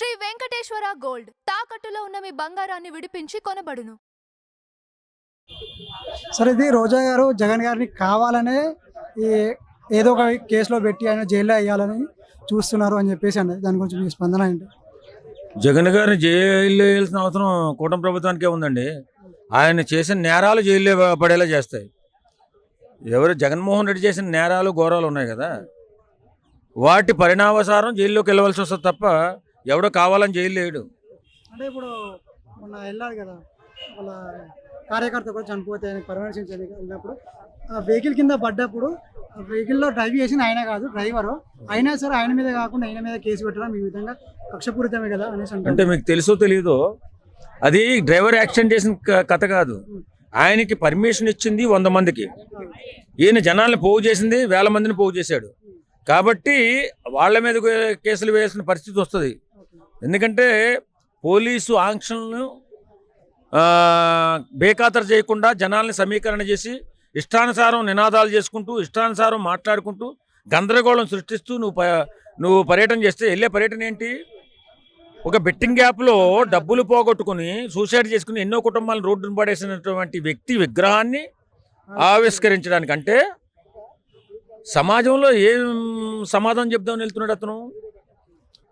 Shri Venkateswara gold. తాకట్టులో ఉన్న మీ బంగారాన్ని విడిపించి కొనబడును. సరే ఇది రోజా గారు జగన్ గారిని కావాలనే ఈ ఏదో ఒక కేసులో పెట్టి ఆయన జైల్లో వేయాలని చూస్తున్నారు అని చెప్పేసి అన్నది దాని గురించి మీ స్పందన ఏంటి? జగన్ గారిని జైల్లో వేయాల్సిన అవసరం కూటమి ప్రభుత్వానికే ఉందండి. ఆయన చేసిన నేరాలు జైల్లో పడేలా చేస్తాయి. ఎవరు జగన్మోహన్ రెడ్డి చేసిన నేరాలు ఘోరాలు ఉన్నాయి కదా. వాటి పరిణామసారం జైల్లోకి వెళ్ళవలసి వస్తుంది తప్ప ఎవడో కావాలని జైలు లేడు. అంటే ఇప్పుడు మొన్న వెళ్ళారు కదా వాళ్ళ కార్యకర్త కూడా చనిపోతే ఆయన పరామర్శించడానికి వెళ్ళినప్పుడు ఆ వెహికల్ కింద పడ్డప్పుడు వెహికల్లో డ్రైవ్ చేసిన ఆయన కాదు డ్రైవరు. అయినా సరే ఆయన మీద కాకుండా ఆయన మీద కేసు పెట్టడం ఈ విధంగా కక్షపూరితమే కదా అనేసి అంటే మీకు తెలుసో తెలియదో అది డ్రైవర్ యాక్సిడెంట్ చేసిన కథ కాదు. ఆయనకి పర్మిషన్ ఇచ్చింది వంద మందికి. ఈయన జనాల్ని పోగు చేసింది వేల మందిని పోగు చేశాడు. కాబట్టి వాళ్ళ మీద కేసులు వేయాల్సిన పరిస్థితి వస్తుంది. ఎందుకంటే పోలీసు ఆంక్షలను బేఖాతరు చేయకుండా జనాల్ని సమీకరణ చేసి ఇష్టానుసారం నినాదాలు చేసుకుంటూ ఇష్టానుసారం మాట్లాడుకుంటూ గందరగోళం సృష్టిస్తూ నువ్వు ప- నువ్వు పర్యటన చేస్తే వెళ్ళే పర్యటన ఏంటి? ఒక బెట్టింగ్ యాప్లో డబ్బులు పోగొట్టుకుని సూసైడ్ చేసుకుని ఎన్నో కుటుంబాలను రోడ్డును పడేసినటువంటి వ్యక్తి విగ్రహాన్ని ఆవిష్కరించడానికి అంటే సమాజంలో ఏం సమాధానం చెప్దామని వెళ్తున్నాడు అతను?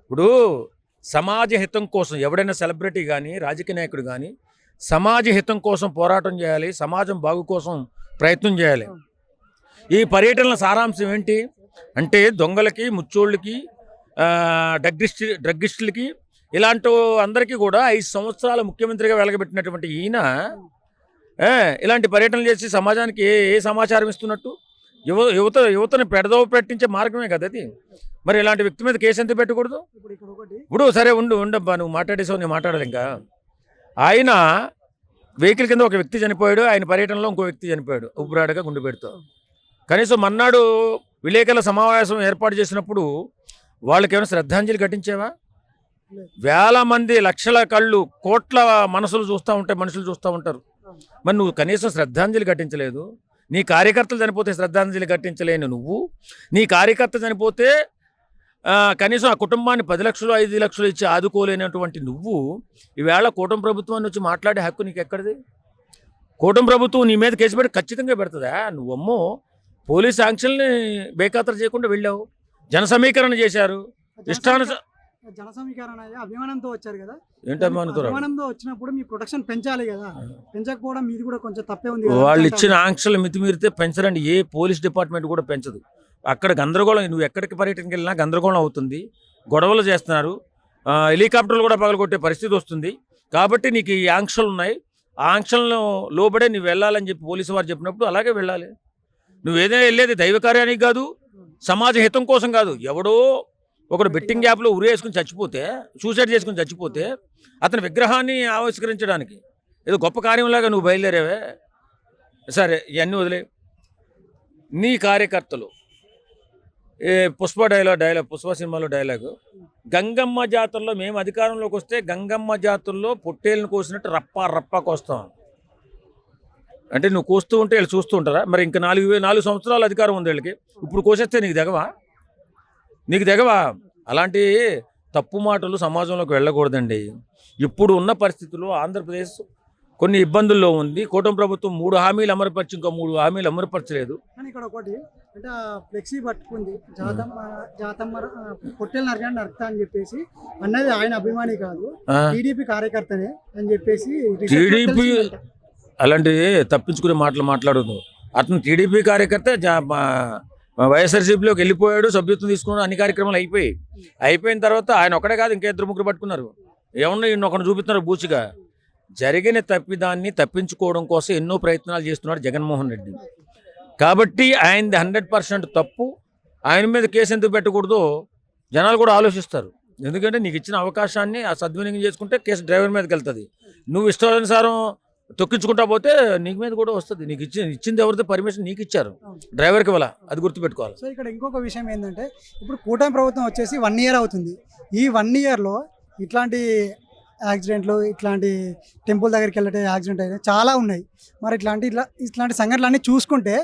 ఇప్పుడు సమాజ హితం కోసం ఎవడైనా సెలబ్రిటీ కానీ రాజకీయ నాయకుడు కానీ సమాజ హితం కోసం పోరాటం చేయాలి సమాజం బాగు కోసం ప్రయత్నం చేయాలి. ఈ పర్యటనల సారాంశం ఏంటి? అంటే దొంగలకి ముచ్చోళ్ళకి డ్రగ్గిస్ట్ డ్రగ్గిస్టులకి ఇలాంటి అందరికీ కూడా ఐదు సంవత్సరాల ముఖ్యమంత్రిగా వెలగబెట్టినటువంటి ఈయన ఇలాంటి పర్యటనలు చేసి సమాజానికి ఏ ఏ సమాచారం ఇస్తున్నట్టు? యువ యువత యువతని పెడదవ పెట్టించే మార్గమే కదా అది? మరి ఇలాంటి వ్యక్తి మీద కేసు ఎంత పెట్టకూడదు? ఇప్పుడు సరే ఉండు ఉండబ్బా నువ్వు మాట్లాడేసావు నేను మాట్లాడాలి ఇంకా. ఆయన వెహికల్ కింద ఒక వ్యక్తి చనిపోయాడు ఆయన పర్యటనలో ఇంకో వ్యక్తి చనిపోయాడు. ఉబ్బరాడుగా గుండె పెడుతూ. కనీసం మన్నాడు విలేకరుల సమావేశం ఏర్పాటు చేసినప్పుడు వాళ్ళకి ఏమైనా శ్రద్ధాంజలి ఘటించేవా? వేల మంది లక్షల కళ్ళు కోట్ల మనసులు చూస్తూ ఉంటాయి మనుషులు చూస్తూ ఉంటారు. మరి నువ్వు కనీసం శ్రద్ధాంజలి ఘటించలేదు. నీ కార్యకర్తలు చనిపోతే శ్రద్ధాంజలి ఘటించలేని నువ్వు. నీ కార్యకర్త చనిపోతే కనీసం ఆ కుటుంబాన్ని పది లక్షలు ఐదు లక్షలు ఇచ్చి ఆదుకోలేనటువంటి నువ్వు ఈవేళ కూటమి ప్రభుత్వాన్ని వచ్చి మాట్లాడే హక్కు నీకు ఎక్కడిది కూటమి ప్రభుత్వం నీ మీద కేసు పెట్టి ఖచ్చితంగా పెడుతుందా? నువ్వమ్మో పోలీస్ ఆంక్షల్ని బేఖాతరు చేయకుండా వెళ్ళావు. జన సమీకరణ చేశారు. ఇష్టానుస జన సమీకరణ అభిమానంతో వచ్చారు కదా? అభిమానంతో వచ్చినప్పుడు మీ ప్రొటెక్షన్ పెంచాలి కదా? పెంచకపోవడం మీది కూడా కొంచెం తప్పే ఉంది వాళ్ళు. ఇచ్చిన ఆంక్షలు మితిమీరితే పెంచరండి. ఏ పోలీస్ డిపార్ట్మెంట్ కూడా పెంచదు. అక్కడ గందరగోళం నువ్వు ఎక్కడికి పర్యటనకి వెళ్ళినా గందరగోళం అవుతుంది. గొడవలు చేస్తున్నారు. హెలికాప్టర్లు కూడా పగలగొట్టే పరిస్థితి వస్తుంది. కాబట్టి నీకు ఈ ఆంక్షలు ఉన్నాయి. ఆ ఆంక్షలను లోబడే నువ్వు వెళ్ళాలని చెప్పి పోలీసు వారు చెప్పినప్పుడు అలాగే వెళ్ళాలి. నువ్వు ఏదైనా వెళ్ళేది దైవ కార్యానికి కాదు సమాజ హితం కోసం కాదు. ఎవడో ఒకడు బెట్టింగ్ యాప్లో ఉరేసుకుని చచ్చిపోతే సూసైడ్ చేసుకుని చచ్చిపోతే అతని విగ్రహాన్ని ఆవిష్కరించడానికి ఏదో గొప్ప కార్యంలాగా నువ్వు బయలుదేరావే. సరే ఇవన్నీ వదిలే నీ కార్యకర్తలు ఏ పుష్ప డైలాగ్ డైలాగ్ పుష్ప సినిమాలో డైలాగు గంగమ్మ జాతరలో మేము అధికారంలోకి వస్తే గంగమ్మ జాతరలో పొట్టేళ్ళని కోసినట్టు రప్ప రప్ప కోస్తాం. అంటే నువ్వు కోస్తూ ఉంటే వీళ్ళు చూస్తూ ఉంటారా? మరి ఇంకా నాలుగు నాలుగు సంవత్సరాల అధికారం ఉంది వీళ్ళకి. ఇప్పుడు కోసేస్తే నీకు దిగవా నీకు దిగవా అలాంటి తప్పు మాటలు సమాజంలోకి వెళ్ళకూడదండి. ఇప్పుడు ఉన్న పరిస్థితుల్లో ఆంధ్రప్రదేశ్ కొన్ని ఇబ్బందుల్లో ఉంది. కూటమి ప్రభుత్వం మూడు హామీలు అమలుపరిచి ఇంకో మూడు హామీలు అమలుపరచలేదు. కానీ ఇక్కడ ఒకటి అంటే ఆ ఫ్లెక్సీ పట్టుకుంది. జాతం జాతం పొట్టెలు నరకండి నరకతా అని చెప్పేసి అన్నది ఆయన అభిమాని కాదు. టీడీపీ కార్యకర్తనే అని చెప్పేసి TDP అలాంటివి తప్పించుకునే మాటలు మాట్లాడదు అతను టీడీపీ కార్యకర్త వైఎస్ఆర్సీపీలోకి వెళ్ళిపోయాడు సభ్యత్వం తీసుకున్నాడు అన్ని కార్యక్రమాలు అయిపోయి అయిపోయిన తర్వాత ఆయన ఒక్కడే కాదు ఇంకా ఇద్దరు ముగ్గురు పట్టుకున్నారు. ఏమన్నా ఈయన ఒకరిని చూపిస్తున్నారు బూచిగా. జరిగిన తప్పిదాన్ని తప్పించుకోవడం కోసం ఎన్నో ప్రయత్నాలు చేస్తున్నాడు జగన్మోహన్ రెడ్డి. కాబట్టి ఆయనది హండ్రెడ్ పర్సెంట్ తప్పు. ఆయన మీద కేసు ఎందుకు పెట్టకూడదో జనాలు కూడా ఆలోచిస్తారు. ఎందుకంటే నీకు ఇచ్చిన అవకాశాన్ని ఆ సద్వినియోగం చేసుకుంటే కేసు డ్రైవర్ మీదకి వెళ్తుంది. నువ్వు ఇష్టానుసారం తొక్కించుకుంటా పోతే నీకు మీద కూడా వస్తుంది. నీకు ఇచ్చి ఇచ్చింది ఎవరితో పర్మిషన్ నీకు ఇచ్చారు. డ్రైవర్కి ఇవ్వాల? అది గుర్తుపెట్టుకోవాలి. సో ఇక్కడ ఇంకొక విషయం ఏంటంటే ఇప్పుడు కూటమి ప్రభుత్వం వచ్చేసి వన్ ఇయర్ అవుతుంది. ఈ వన్ ఇయర్లో ఇట్లాంటి యాక్సిడెంట్లు ఇట్లాంటి టెంపుల్ దగ్గరికి వెళ్ళటే యాక్సిడెంట్ అయితే చాలా ఉన్నాయి. మరి ఇట్లాంటి ఇట్లా ఇట్లాంటి సంఘటనలు అన్నీ చూసుకుంటే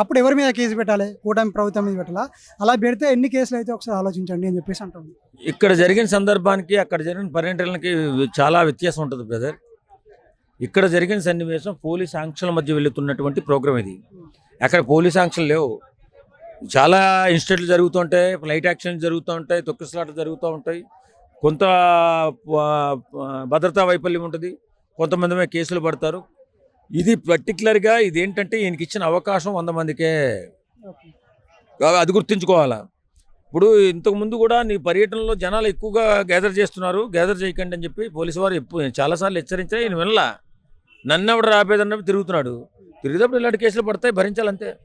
అప్పుడు ఎవరి మీద కేసు పెట్టాలి? కూటమి ప్రభుత్వం మీద పెట్టాలా? అలా పెడితే ఎన్ని కేసులు అయితే ఒకసారి ఆలోచించండి అని చెప్పేసి అంటుంది. ఇక్కడ జరిగిన సందర్భానికి అక్కడ జరిగిన పర్యటనకి చాలా వ్యత్యాసం ఉంటుంది బ్రదర్. ఇక్కడ జరిగిన సన్నివేశం పోలీస్ ఆంక్షల మధ్య వెళుతున్నటువంటి ప్రోగ్రామ్ ఇది. అక్కడ పోలీస్ ఆంక్షలు లేవు. చాలా ఇన్సిడెంట్లు జరుగుతుంటాయి లైట్ యాక్షన్ జరుగుతూ ఉంటాయి. తొక్కిసలాట జరుగుతూ ఉంటాయి. కొంత భద్రతా వైఫల్యం ఉంటుంది. కొంతమంది మీద కేసులు పడతారు. ఇది పర్టికులర్గా ఇది ఏంటంటే ఈయనకి ఇచ్చిన అవకాశం వంద మందికే అది గుర్తుంచుకోవాలా. ఇప్పుడు ఇంతకు ముందు కూడా నీ పర్యటనలో జనాలు ఎక్కువగా గ్యాదర్ చేస్తున్నారు. గ్యాదర్ చేయకండి అని చెప్పి పోలీసు వారు ఎప్పుడు చాలాసార్లు హెచ్చరించా ఈయన వినలా. నన్ను ఎవడు రాపేదన్నప్పుడు తిరుగుతున్నాడు. తిరిగేటప్పుడు ఇలాంటి కేసులు పడతాయి భరించాలంతే.